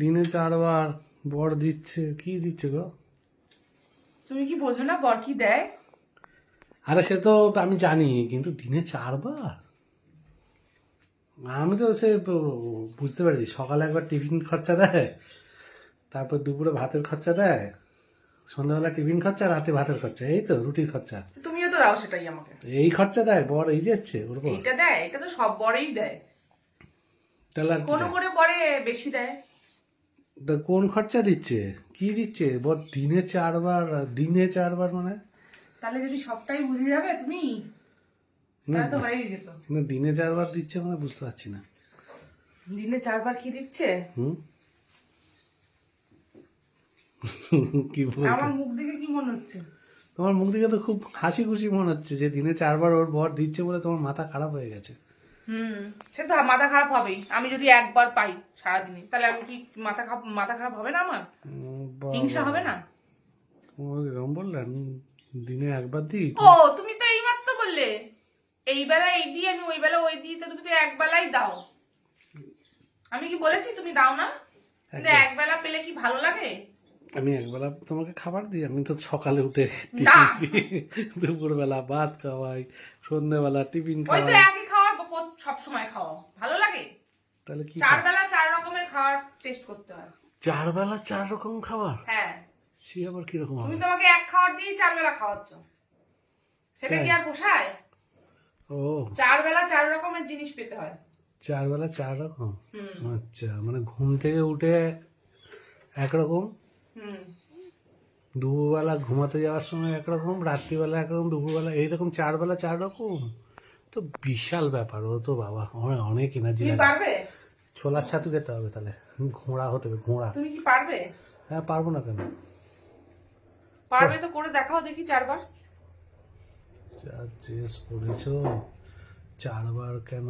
দিনে চারবার বর দিচ্ছে। কি দিচ্ছে গো? তুমি কি বোঝো না বর কি দেয়? আরে সে তো আমি জানি কিন্তু দিনে চারবার? আমি তো সে বুঝতে পারছি। সকালে একবার টিফিন খরচা দেয় তারপর দুপুরে ভাতের খরচা দেয় সন্ধ্যাবেলা টিফিন খরচা রাতে ভাতের খরচা এই তো রুটির খরচা। তুমিও তো দাও সেটাই আমাকে। এই খরচা দেয় বর এই দিচ্ছে ওর এইটা দেয় এটা তো সব বরেই দেয়। তাহলে কোনো করে বরে বেশি দেয়। তা কোন খরচা দিচ্ছে? কি দিচ্ছে? বর দিনে চারবার দিনে চারবার মানে? তাহলে যদি সবটাই বুঝে যাবে তুমি না তো হয়েই যেত। না দিনে চারবার দিচ্ছে মানে বুঝতে পারছি না। দিনে চারবার কি দিচ্ছে? হুম? কি আমার মুখ দেখে কি মনে হচ্ছে? তোমার মুখ দিকে তো খুব হাসি খুশি মনে হচ্ছে যে দিনে চারবার ওর বর দিচ্ছে বলে তোমার মাথা খারাপ হয়ে গেছে। হুম সে তো মাথা খারাপ হবেই। আমি যদি একবার পাই সারাদিনে তাহলে আমি কি মাথা খারাপ মাথা খারাপ হবে না আমার? হিংসা হবে না? এরকম দিনে একবার দিই ও তুমি তো এইবার তো বললে। এই বেলা এই দিই আমি ওই বেলা ওই দিই তো তুমি তো দাও। আমি কি বলেছি তুমি দাও না? কিন্তু একবার। এক বেলা পেলে কি ভালো লাগে? আমি একবেলা তোমাকে খাবার দিই আমি তো সকালে উঠে। দুপুরবেলা ভাত খাওয়াই সন্ধ্যেবেলা টিফিন খাওয়াই। সব সময় খাওয়া ভালো লাগে? তাহলে কি চার বেলা চার রকমের খাবার টেস্ট করতে হয়। চার বেলা চার রকম খাবার? হ্যাঁ। সে আবার কীরকম তুমি তোমাকে এক খাবার দিয়ে চার বেলা খাওয়াচ্ছ। সেটা কি আর পোষায়? ও। চার বেলা চার রকমের জিনিস পেতে হয়। চার বেলা চার রকম? আচ্ছা মানে ঘুম থেকে উঠে একরকম দুপুরবেলা ঘুমাতে যাওয়ার সময় একরকম রাত্রিবেলা একরকম দুপুরবেলা এইরকম চার বেলা চার রকম? তো বিশাল ব্যাপার ও তো বাবা অনেক- অনেক এনার্জি লাগে। পারবে? ছোলার ছাতু খেতে হবে তাহলে ঘোড়া হতে হবে ঘোড়া। তুমি কি পারবে? হ্যাঁ পারব না কেন? পারবে তো করে দেখাও দেখি চারবার। যা ড্রেস পরেছ চারবার কেন?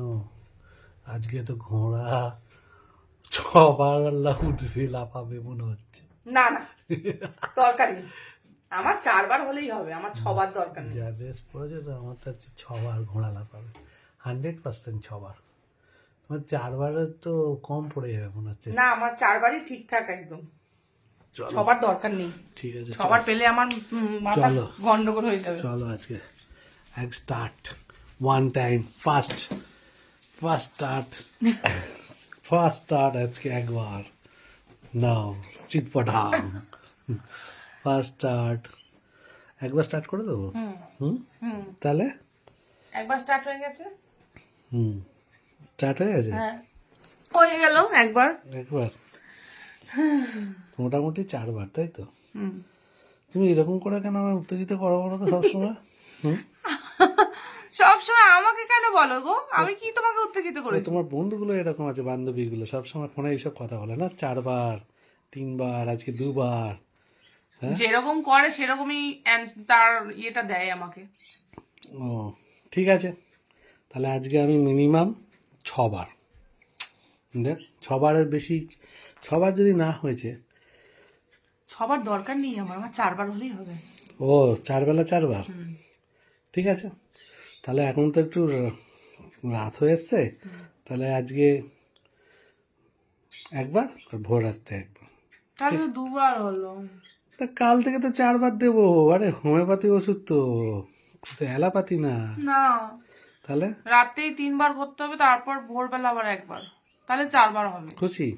আজকে তো ঘোড়া ছবার আল্লাহ উঠবে লাফাবে মনে হচ্ছে। না না দরকার নেই আমার চারবার হলেই হবে আমার ছবার দরকার নেই। যা ড্রেস পরেছে তো আমার তো হচ্ছে ছবার ঘোড়া লাফাবে। Hundred percent ছবার। তোমার চারবারের তো কম পড়ে যাবে মনে হচ্ছে। না আমার চারবারই ঠিকঠাক একদম। চলো। ছবার দরকার নেই। ঠিক আছে ছবার পেলে আমার উম, মাথা চলো। গন্ডগোল হয়ে যাবে। চলো আজকে। এক start one time first first start first start আজকে একবার। নাও চিটপটাং ফার্স্ট স্টার্ট। একবার স্টার্ট করে দেবো? হুম। হুম? তাহলে? একবার স্টার্ট হয়ে গেছে? হুম। স্টার্ট হয়ে গেছে? হ্যাঁ। হয়ে গেল একবার। একবার? মোটামুটি চারবার তাই তো? হুম। তুমি এরকম করে কেন আমায় উত্তেজিত করো বলো তো সবসময়? হুম? সব সময় আমাকে কেন বলো গো? আমি কি তোমাকে উত্তেজিত করেছি? তোমার বন্ধুগুলো এরকম আছে বান্ধবীগুলো সবসময় ফোনে এইসব কথা বলে না? চারবার তিনবার আজকে দুবার। যেরকম করে সেরকমই তার ইয়েটা দেয় আমাকে। ও ঠিক আছে। তাহলে আজকে আমি মিনিমাম ছবার। দেখ ছবারের বেশি ছবার যদি না হয়েছে। সবার দরকার নেই আমার আমার চারবার হলেই হবে। ও চারবেলা চারবার? ঠিক আছে। তাহলে এখন তো একটু রাত হয়ে এসছে। তাহলে আজকে একবার আর ভোর রাত্রে একবার। তাহলে দুবার হলো। তা কাল থেকে তো চারবার দেবো। আরে হোমিওপ্যাথি ওষুধ তো। তো না। না। তাহলে? রাতেই তিনবার করতে হবে তারপর ভোরবেলা আবার একবার। তাহলে চারবার হবে। খুশি?